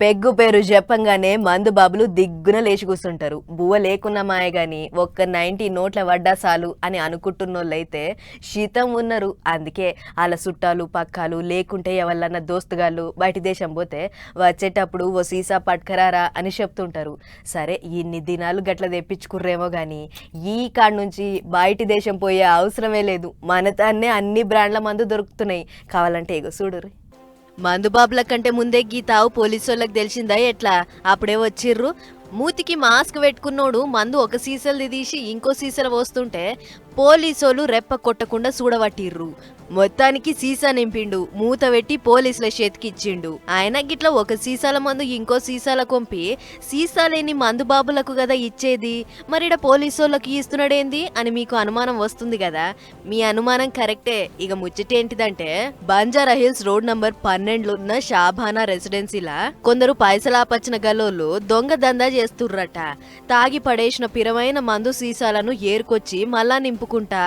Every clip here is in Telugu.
పెగ్గు పేరు చెప్పంగానే మందు బాబులు దిగ్గున లేచి కూర్చుంటారు బువ్వ లేకున్న మాయ గాని ఒక్క నైన్టీ నోట్ల వడ్డా చాలు అని అనుకుంటున్నోళ్ళైతే శీతం ఉన్నారు. అందుకే వాళ్ళ చుట్టాలు పక్కాలు లేకుంటే ఎవరన్నా దోస్తుగాళ్ళు బయటి దేశం పోతే వచ్చేటప్పుడు ఓ సీసా పట్కరారా అని చెప్తుంటారు. సరే ఇన్ని దినాలు గట్ల తెప్పించుకుర్రేమో కానీ ఈ కాడ నుంచి బయటి దేశం పోయే అవసరమే లేదు. మనతాన్నే అన్ని బ్రాండ్ల మందు దొరుకుతున్నాయి. కావాలంటే ఇగో చూడరు మందు బాబుల కంటే ముందే గీతావు పోలీసు వాళ్ళకి తెలిసిందా ఎట్లా? అప్పుడే వచ్చిర్రు. మూతికి మాస్క్ పెట్టుకున్నోడు మందు ఒక సీసలు తీసి ఇంకో సీసలు పోస్తుంటే పోలీసోలు రెప్ప కొట్టకుండా చూడబట్టిర్రు మొత్తానికి సీసా నింపిండు మూత పెట్టి పోలీసుల చేతికిచ్చిండు. ఆయన గిట్ల ఒక సీసాల మందు ఇంకో సీసాల కొంపి సీసా లేని మందు బాబులకు కదా ఇచ్చేది? మరిడ పోలీసోళ్ళకి ఇస్తున్నాడేంది? అని మీకు అనుమానం వస్తుంది కదా? మీ అనుమానం కరెక్టే. ఇక ముచ్చటేంటిదంటే బంజారా హిల్స్ రోడ్ నంబర్ పన్నెండులో ఉన్న షాబానా రెసిడెన్సీలా కొందరు పైసలాపచ్చిన గలోళ్ళు దొంగ దందా చేస్తుర్రట. తాగి పడేసిన పిరమైన మందు సీసాలను ఏరుకొచ్చి మళ్ళా చెప్పుకుంటా.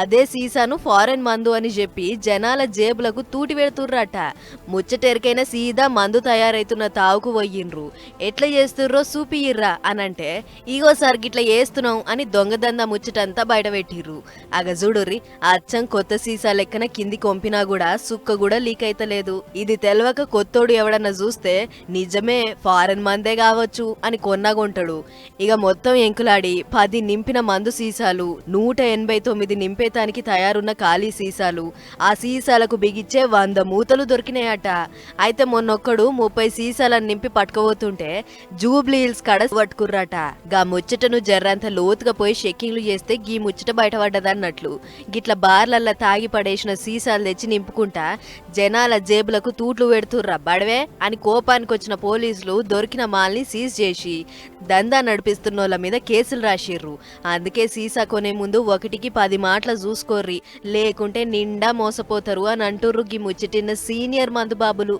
అదే సీసాను ఫారెన్ మందు అని చెప్పి జనాల జేబులకు తూటి పెడుతుర్రట. ముచ్చటెరికైనా సీదా మందు తయారైతున్న తావుకు పోయిండ్రు ఎట్లా చేస్తుర్రో సూపియిర్రా అనంటే ఈగోసారి ఇట్లా చేస్తున్నాం అని దొంగదంద ముచ్చటంతా బయటపెట్టిర్రు. అగ చూడుర్రి అచ్చం కొత్త సీసా లెక్కన కింది కొంపినా కూడా సుక్క కూడా లీక్ అయితలేదు ఇది తెలవక కొత్తోడు ఎవడన్నా చూస్తే నిజమే ఫారెన్ మందే కావచ్చు అని కొన్నాగొంటాడు. ఇక మొత్తం ఎంకులాడి పది నింపిన మందు సీసాలు నూట ఎనభై తొమ్మిది నింపేతానికి తయారున్న ఖాళీ సీసాలు. ఆ సీసాలకు బిగిచ్చే వంద మూతలు దొరికినాయట. అయితే మొన్నొక్కడు ముప్పై సీసాలను నింపి పట్టుకోబోతుంటే జూబ్లీ హిల్స్ కడ పట్టుకుర్రట. గా ముచ్చటను జర్రంత లోతుగా పోయి షెక్కింగ్లు చేస్తే గీ ముచ్చట బయటపడ్డదన్నట్లు. గిట్ల బార్లల్లా తాగి పడేసిన సీసాలు తెచ్చి నింపుకుంటా జనాల జేబులకు తూట్లు పెడుతుర్రా బడవే అని కోపానికి వచ్చిన పోలీసులు దొరికిన మాల్ని సీజ్ చేసి దందా నడిపిస్తున్నోళ్ళ మీద కేసులు రాసిర్రు. అందుకే సీసా కొనే ముందు ఒక ఒకటికి పది మాటలు చూసుకోర్రి. లేకుంటే నిండా మోసపోతారు అని అంటుర్రు గి ముచ్చటిన్న సీనియర్ మందు బాబులు